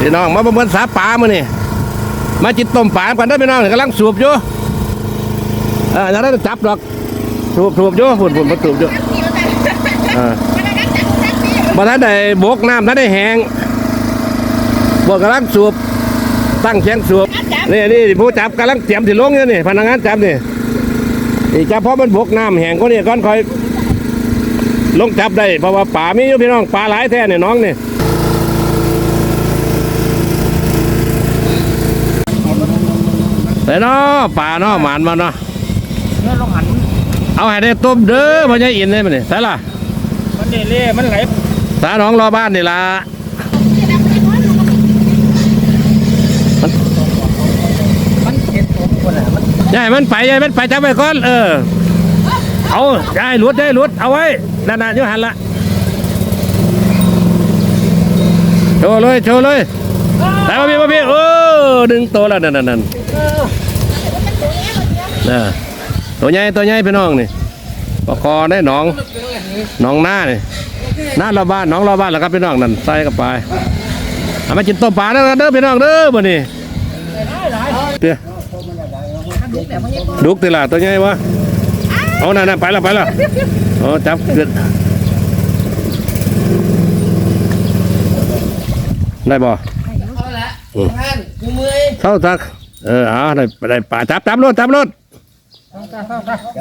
พี่น้องมาประเมินสาปลามานี่มาจิตต้มปลากันได้พี่น้องกำลังสูบอยู่เออจะได้จับดอกสูบสูบอยู่ฝุ่นฝุ่นมาสูบอยู่เออมาถ้าได้บกน้ำถ้าได้แห้งบกกำลังสูบตั้งเชียงสูบนี่นี่ผู้จับกำลังเตรียมที่ลงอยู่นี่พนักงานจับนี่นี่จับเพราะมันบกน้ำแห้งก็นี่ก้อนคอยลงจับได้เพราะว่าป่ามีอยู่พี่น้องป่าหลายแท้เนี่ยน้องนี่ แต่เนาะป่าเนาะหมานมาเนาะเนี่ยลงหันเอาให้ได้ต้มเด้อพ่อใหญ่อินได้มั้ยนี่ใช่ล่ะมันเดเล่มันไหลสาน้องรอบ้านนี่ล่ะมันเจ็ดตัวคนอะมันยายมันไปยายมันไปจับไปก่อนเออเอายายหลุดได้หลุดเอาไว้นั่นน่ะอยู่หันละโชว์เลยโชว์เลยแต่ว่าพี่ว่าพี่โอ้ดึงตัวแล้วนั่นนั่น นั่นเออตัวใหญ่ตัวใหญ่พี่น้องนี่ปลาคอได้หนองหนองหน้านี่หน้าเราบ้านหนองเราบ้านแล้วครับพี่น้องนั่นใส่เข้าไปเอามากินต้มปลาเด้อเด้อพี่น้องเด้อบ่นี่เตี้ยดุกติล่ะตัวใหญ่วะเอานั่นน่ะไปแล้วไปแล้วโอ้จับเกิดได้บ่เอาละท่านกูมือเท่าทักเออเอาได้ได้ปลาจับจับรถจับรถ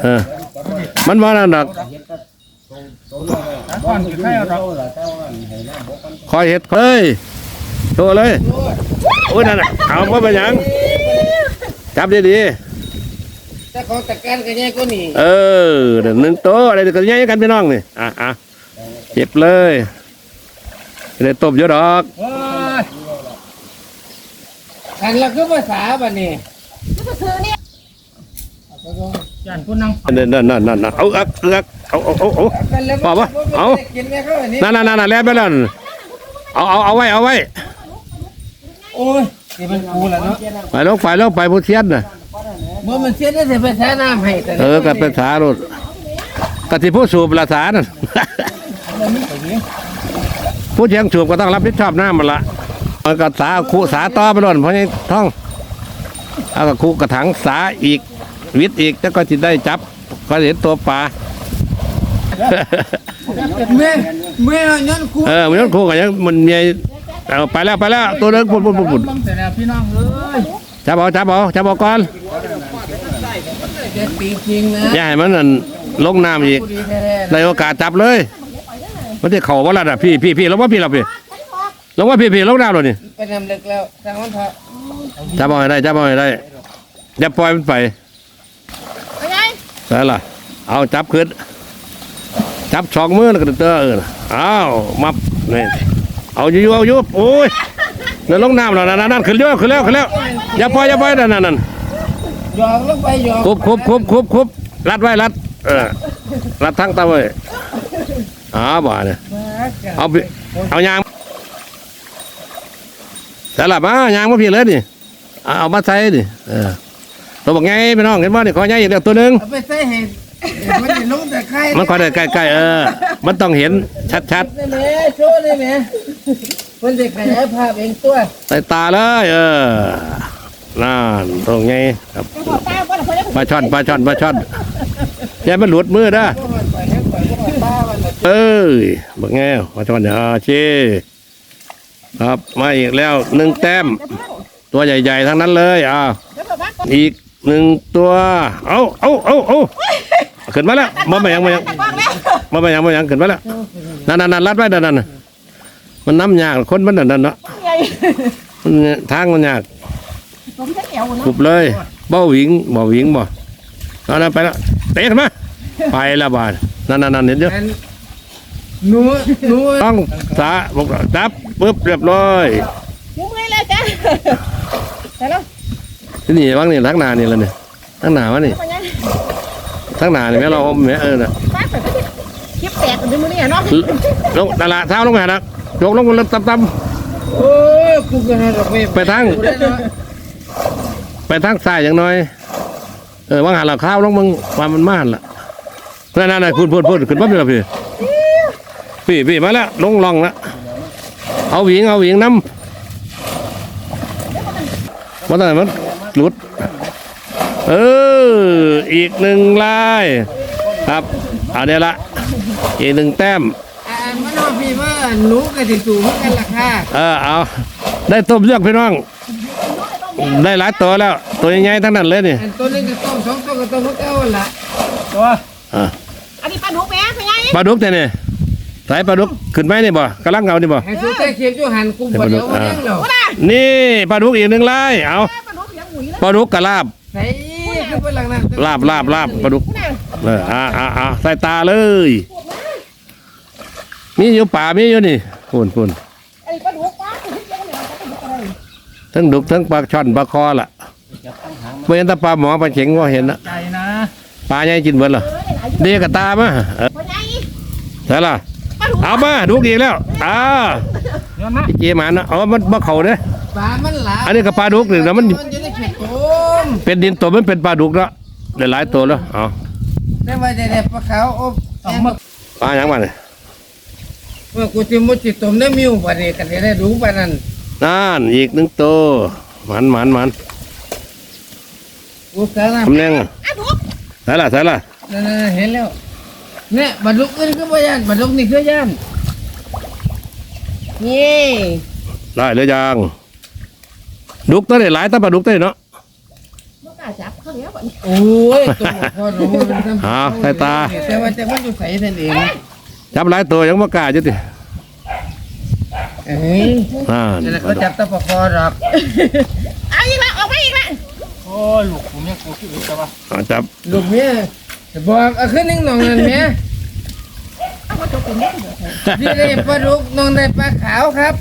เออ มันมานั่นดอกก่อนจะให้เราคอยเห็ดเฮ้ยโชว์เลยโอ้ยนั่นน่ะเอามาไปนหยังจับดีถ้าของตะการกันเนี่ยก็หนีๆเออเดี๋ยวหนึ่งโตวอะไรเดี๋ยวก็แย่งกันพี่น้องนี่อะอะเก็บเลยเดี๋ยวตบเยอะดอกโอ้ยอันละคือภาษาบ้านนี่ จานผู้นั่งนั่นนั่นนั่นนั่นนั่นเอาเอาเอาเอาเอาเอาเอากันแล้วป่าววะเอากินไหมครับอันนี้นั่นนั่นนั่นนั่นแล้วไปแล้วเอาเอาเอาไว้เอาไว้โอ้ยนี่มันกูแล้วเนาะไปลงไปลงไปผู้เทียนน่ะเมื่อมันเสียได้แต่ภาษาน้ำให้แต่เออกับเป็นสารถกะที่ผู้สูบละสานั่นผู้เชียงสูบก็ต้องรับผิดชอบหน้ามันละมันก็สาคูสาต่อไปล้นเพราะนี่ท่องเอากับคูกระถังสาอีก วิทย์อีกแล้วก็จะได้จับก็เห็นตัวปลาแม่แม่นั่นกูเออมันยังคูกันยังมันมีเอาไปแล้วไปแล้วตัวเล็กปุ่นปุ่นปุ่นปุ่นแต่แล้วพี่น้องเอ้ยจับเอาจับเอาจับเอาก่อนเจ็ดปีจริงนะอย่าให้มันนั่นลงน้ำอีกกูดีแท้ๆได้โอกาสจับเลยมันจะเข่าว่าละน่ะพี่พี่พี่ลงว่าพี่เราพี่ลงว่าพี่พี่ลงน้ำเลยนี่ไปนำเล็กแล้วทางวันพระจับเอาให้ได้จับเอาให้ได้อย่าปล่อยมันไป ใช่ล่ะ เอาจับขึ้น จับสองมือแล้วก็เตอเออเอามับนี่เอาอยู่ๆเอาอยู่โอ้ยเดินลงน้ำแล้วนั่นนั่นขึ้นเร็วขึ้นแล้วขึ้นแล้วอย่าปล่อยอย่าปล่อยนั่นนั่นนั่นหยอกลงไปหยอกคุบคุบคุบคุบคุบรัดไว้รัดเออรัดทั้งตาไว้อ้าบ่าเนี่ยเอาไปเอายางแต่ละมายางมาพี่เลยดิเอามาใส่ดิเออ ตัวบอกไงพี่น้องเห็นบ่นี่ขอใหญ่อีกแล้วตัวหนึงเอาไปใส่เห็ดมันจะลงแต่ไข่มันคอยได้ใกล้ๆเออ มันต้องเห็นชัดได้ไหมโชว์ได้ไหมมันจะขยายภาพเองตัวๆใส่ตาเลยเออนั่นตรงไงครับปลาช่อนปลาช่อนปลาช่อนอย่ามันหลุดมือเด้อไปให้ไปก็ป้ามันเอ้ยบอกไงปลาช่อนเนี่ยอาเชครับมาอีกแล้วหนึ่งแต้ม ตัวใหญ่ ๆ ทั้งนั้นเลยอ่าอีก หนึ่งตัว เอาเอาเอาเอาขึ้นมาแล้วมาไปยังมายังมาไปยังมายังขึ้นมาแล้วนั่นนั่นนั่นรัดไว้นั่นนั่นน่ะมันน้ำยากคนมันนั่นนั่นเนาะมันทางมันยากขุบเลยเบ้าหวิงบ่หวิงบ่เอานั่นไปแล้วเตะขึ้นมาไปแล้วบาดนั่นนั่นนั่นเห็นเยอะหนูหนูต้องสาบอกจับปึ๊บเรียบร้อยยุ้งเลยเลยจ้ะแต่แล้ว ที่นี่บ้างนี่ทั้งหนานี่แล้วเนี่ยทั้งหนาวะนี่มันยังทั้งหนานี่แม่เราอมแม่เออน่ะฟ้าเปิดก็คลิปแตกกันด้วยมือนี่เนาะลงดาราเท้าลงไปหานักยกลงบนรถต่ำโอ้ยกูก็ให้ดอกไม้ๆไปทางไปทางซ้ายอย่างน้อย เออว่างหาเราข้าวลงมึงความมันม่านล่ะนั่นนั่นนั่นพูดพูดพูดขึ้นปั๊บเลยพี่พี่พี่มาแล้วลงลองแล้วเอาหวิงเอาหวิงน้ำมันอะไรมัน หลุด เออ อีกหนึ่งลาย ครับเอาเดี๋ยวละ อีกหนึ่งแต้มอ่ามันว่าพี่ว่าหนูกับที่สูงกันราคาเออเอา ได้ต้มเลือกพี่น้อง ได้หลายตัวแล้ว ตัวใหญ่ๆทั้งนั้นเลยนี่อันตัวนี้ก็ต้มสองตัวก็ต้มเก้าละอ่าอันนี้ปลาดุกแม่เป็นไงปลาดุกแต่นี่สายปลาดุกขึ้นไหมนี่บ่กำลังเอานี่บ่ ให้สูแต่เขียนอยู่หันกูบ่เดี๋ยวมาเลี้ยงเรากูน่ะนี่ปลาดุกอีกหนึ่งลาย เอา ปลาดุกยังหมุยแล้วปลาดุกกับลาบใส่คือเป็นหลังนั้นลาบลาบลาบปลาดุกกูน่ะเอออ่าอ่าอ่าใส่ตาเลย มีอยู่ป่ามีอยู่นี่พูนพูนอันนี้ปลาดุกปลาดุกยังเนี่ยปลาดุกอะไรทั้งดุกทั้งปลาช่อนปลาคอล่ะไม่เห็นแต่ปลาหมอปลาเข็งว่าเห็นนะใจนะปลาใหญ่กินเบิดเหรอเออหลายเดียวกับตามาเออคนใหญ่ใช่ล่ะปลาดุกเอามาดุกอีกแล้วอ่าเดี๋ยวนะเจียหมันนะเอามันบ่เข่าเด้อปลามันหลาอันนี้ก็ปลาดุกหนึ่งนะมัน เป็นดินตัวมันเป็นปลาดุกแล้วได้หลายตัวแล้วเอาได้ว่าจะได้ปลาขาวอบเอามาปลาหยังมาเนี่ยเมื่อกูจะมุดจิตต้มได้มิวปานนี้กันได้รู้ปานนั้นนั่นอีกหนึ่งตัวหมันหมันหมันกูสารตำแหน่งปลาดุกใช่ล่ะใช่ล่ะนั่นๆเห็นแล้วเนี่ยบรรลุอื่นก็บ่ย่านบรรลุนี่คือย่านนี่ได้หรือยังดุกตัวนี้หลายตาปลาดุกตัวนี้เนาะลูกกา จับข้าวเหนียวก่อนโอ้ยตัวพ่อรู้มันทำอ้าวสายตา แต่ว่าแต่มันอยู่ใส่นั่นเองจับหลายตัวยังบ่กล้าจุติเอ้ยอ่านั่นนะเขาจับตะปะคอหรอกเอาอีกละออกมาอีกละอ่าจับลูกเมียจะบอกเอาขึ้นนิ่งหนองนั่นเมียเอามาจบเป็นเด็กเดี๋ยวนี่ได้ปลาดุกน้องได้ปลาขาวครับ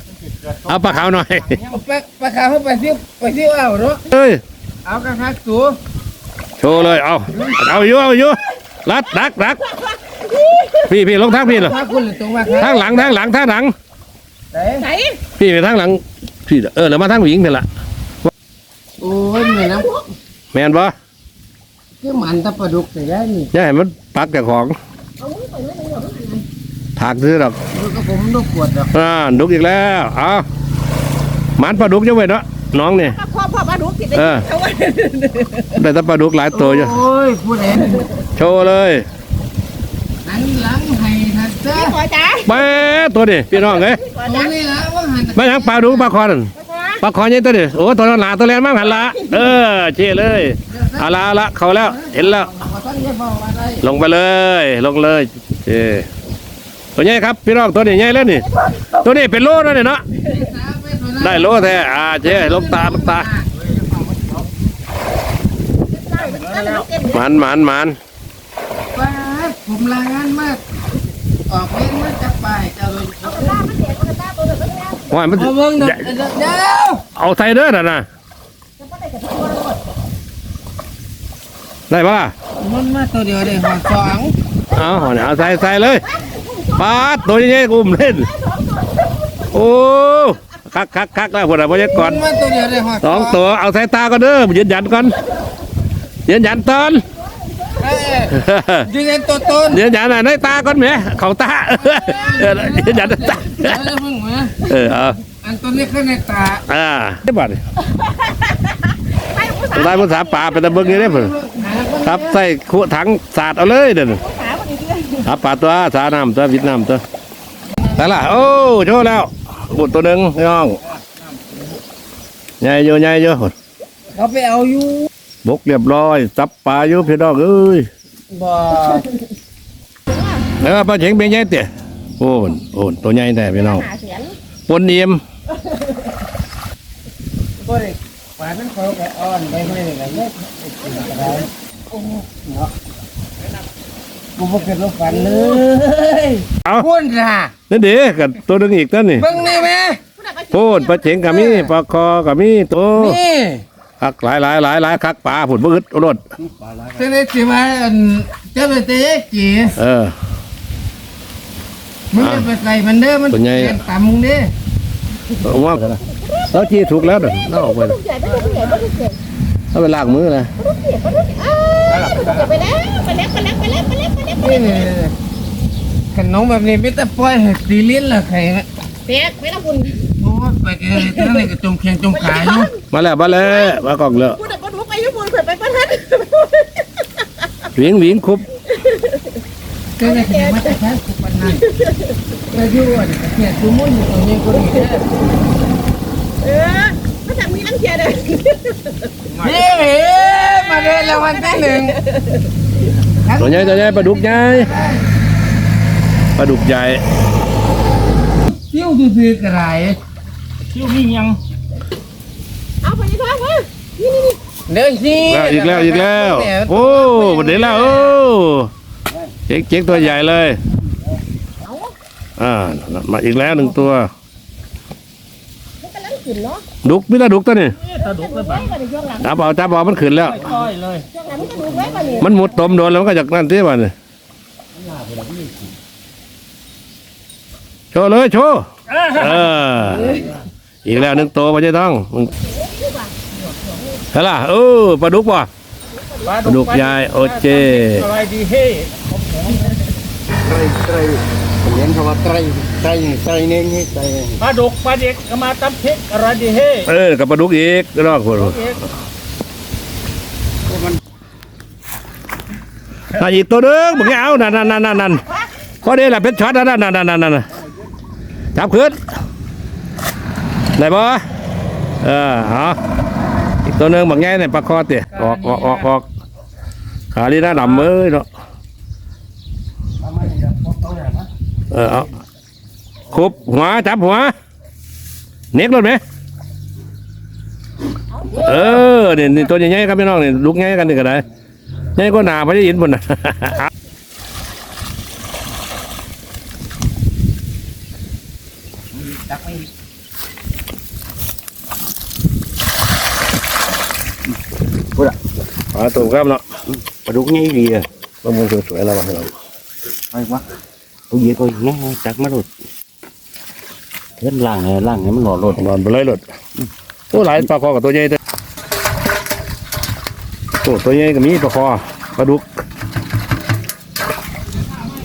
เอาปลาขาวหน่อย เอาปลาปลาขาวเข้าไปซิ้วไปซิ้วเอาเนาะเอ้ย เอากระคักตัวโชว์เลยเอาเอาอยู่เอาอยู่รัดรักรักพี่พี่ลงทางพี่เหรอถ้าคุณหรือตรงว่าครับทางหลังทางหลังทางหลังไหนไหนพี่ไปทางหลังพี่เออแล้วมาทางผู้หญิงนี่แหละโอ้ยแม่น้แม่นปะำคือมันตะปลาดุกแต่ได้นี่อย่าให้มันปักแต่ของเอามือไปเลยเลยเหรอถากซื้อหรอกลูกกับผมลูกขวดหรอกอ่าดุกอีกแล้วเอาหมันปลาดุกเยอะเว้ยเนาะน้องนี่พ่อพ่อปลาดุ กกินได้เออเขาว่าได้แต่ปลาดุกหลายตัวอยู่โอ้ยผู้ใดโชว์เลยหลังหลังให้ทันเจ้าพี่ขอจ้าแม่ตัวนี่พี่น้องเอ้ยพี่ขอโอ้จ้านี่ละว่าหันไม่ยังปลาดุกปลาคอนั่นปลาคอใหญ่ตัวนี่โอ้ตัวนั้นหนาตัวแรงมากหันละเออเจ๊เลยเอาละเอาละเขาแล้วเห็นแล้ว ขอต้อนรับบอกว่าได้ลงไปเลย ลงเลยเจ๊ตัวใหญ่ครับพี่น้องตัวนี้ใหญ่แล้วนี่ ตัวนี้เป็นโลแล้วนี่เนาะได้โลแท้อ่าเจ๊ลงตาลงตา หมันหมันหมันป้าดผมลางานมาก ออกเล่นมาจากป่ายเจ้าเลยว่ามันเอาเบิ่งเด้อเดี๋ยวเดี๋ยวเอาใส่เด้อน่ะนะได้ปะล่ะมันมาตัวเดียวเลยหัวสองเอาเนี่ยเอาใส่ใส่เลยปาดตัวใหญ่ๆกุ้มเล่นโอ้คักคักคักแล้วพวกเราพยากมัรนมาตัวเดียวเลยหัวสองตัวเอาสายตาก็เด้อยืนยันก่อน ยืนยันตอนเอ้ยยืนยันตัวตนยืนยันอะในตาก่อนแหมเขาตาเออยืนยันตาเดี๋ยวเพิ่งมาเออเอาอันตัวนี้ขึ้นในตาอ่าได้บัดไปผู้สาวได้ภาษาป่าเป็นตะเบิงนี่ได้เพิ่นหาคนครับใส่ขวดถังสาดเอาเลยเด้อผู้สาวคนนี้ด้วยครับป่าตัวสาน้ำตัววิดน้ำตัวแต่ละโอ้โชว์แล้วบุตรตัวหนึ่งน้องใหญ่อยู่ใหญ่อยู่เขาไปเอาอยู่ บกเรียบร้อยจับปลาอยู่พี่น้องเอ้ยบ่แล้วปลาเข็งเป็นไงเตะโอ้นโอ้นตัวใหญ่แต่พี่น้องหาเสียงปนเนียมบ่ได้ป่านั้นเขาไปอ่อนไปไม่ได้เลยเนี่ยโอ้เนาะกูบ่เคยรู้ฝันเลยเอาพุ่นจ้านั่นเด็กกับตัวหนึงอีกตัวนี่เบิ่งนี่แม่โพูดปลาเข็งกับมีปลาคอกับมีตัวนี่ คักหลายหลายหลายหลายคักปลาผุดบึดรดจะได้สิมาอันเจ้าไปเตะจีเออมึงจะไปใส่มันเด้อมันตัวใหญ่แกงต่ำมึงเด้อผมว่าเราจีถูกแล้วเด้อเราออกไปลูกใหญ่ไปลูกใหญ่ไปลูกใหญ่เราไปล้างมือนะลูกใหญ่ไปลูกใหญ่ไปแล้วไปแล้วไปแล้วไปแล้วไปแล้วไปแล้วไปนี่แล้วนี่ขนมแบบนี้ไม่แต่ปล่อยให้ตีลิ้นละใครนะเปียกไม่ต้องคุณโอ้ต ไปแกนั่นเลยก็จมแขงจมขาอยู่มาแล้วมาแล้วมากล่องแล้วพูดแต่ปลาดุกไปญี่ปุ่นเผื่อไปประทัดหวิงหวิงคุบก็เลยจะมาแต่แค่สุปันนั่นก็อยู่อะเนี่ยคือมุ่งอยู่ตรงนี้ก็ดีแค่เออก็จะมีน้ำเชียร์เลยนี่เอ๋มาเลยรางวัลที่หนึ่งตัวใหญ่ตัวใหญ่ปลาดุกใหญ่ปลาดุกใหญ่เที่ยวดื้อๆกระไร เอาไปยี่ท้องมานี่นี่นี่เดินสิอะอีกแล้วอีกแล้ว โอ้วันนี้แล้วโอ้เจ๊กเจ๊กตัวใหญ่เลยอ่ามาอีกแล้วหนึ่งตัวมันกำลังขึ้นเนาะดุกมิตาดุกตัวนี้ตาดุกเลยบ้างมาในช่วงหลังจับเอาจับเอามันขึ้นแล้วช่วงหลังมันก็ดูไว้มาเนี่ยมันหมุดตมโดนแล้วมันก็จากนั่นที่วันโชว์เลยโชว์เออ อีกแล้วหนึ่งตัวไม่ใช่ต้องมึงเฮ้ล่ะโอ้ปลาดุกป่ะปลาดุกใหญ่โอเคอะไรดีเฮ้ไตรไตรเห็นเขาว่าไตรไตรไตรเน้นนี่ไตรปลาดุกปลาเด็กก็มาตำเพริกอะไรดีเฮ้เออกับปลาดุกอีกรอกคนเอกอะอีกตัวนึงมึงเอานั่นนั่นนั่นนั่นนั่นข้อเดียวแหละเป็นช็อตนั่นนั่นนั่นนั่นนั่นจับขึ้น ได้ปะเออเอาอีกตัวหนึงบางแง่เนี่ยปลาคอเตี๋ยออกออกออกออกขาลีน่าดำเอ้ยเนาะเออเอาคุบหัวจับหัว เน็กรถไหมเออเนี่ยนี่ตัวใหญ่ๆครับพี่น้องเนี่ยลูกใหญ่กันนี่ก็ได้นี่ก็หนาพระเจ้าอินทร์บุญนะป ลาตัวครับเนาะปลาดุกนี่ดีอะบางมันสวยๆแล้วให้เราไปวะตัวเยี่ยก็ง่ายจักมาหลุดเฮ็ดล่างให้ล่างให้มันหล่อหลุดนอนไปเลยหลดโอ้หลายปลาคอกับตัวใหญ่ตัวโอ้ตัวใหญ่ก็มีปลาคอปลาดุก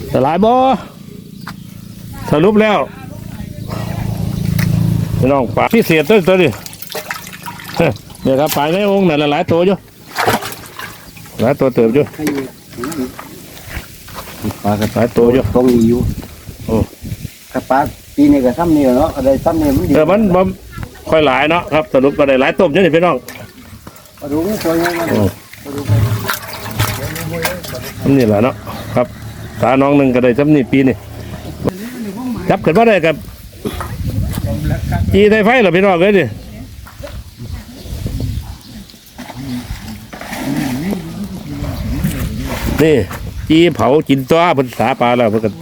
แต่หลายบ่สรุปแล้วพี่น้องปลาพิเศษตัวตัวนี้เนี่ยครับปลาในองค์นั่นหลายตัวอยู่ หลายตัวเติบอยู่ปลากระหลายตัวอยู่ตรงนี้อยู่โอ้กระปลาปีนี้ก็ซ้ำนี่เนาะก็ได้ซ้ำนี่มันดีเออมันมันค่อยหลายเนาะครับสรุปก็ได้หลายต้มใช่ไหมพี่น้องปลาดุกนี่ตัวใหญ่มากอืมทำนี่แหละเนาะครับตาน้องหนึ่งก็ได้ทำนี่ปีนี่จับขึ้นมาได้กับจีไทยไฟเหรอพี่น้องเลยดิ นี่จีเผากินตัวภาษาปลาแล้วเพื่อน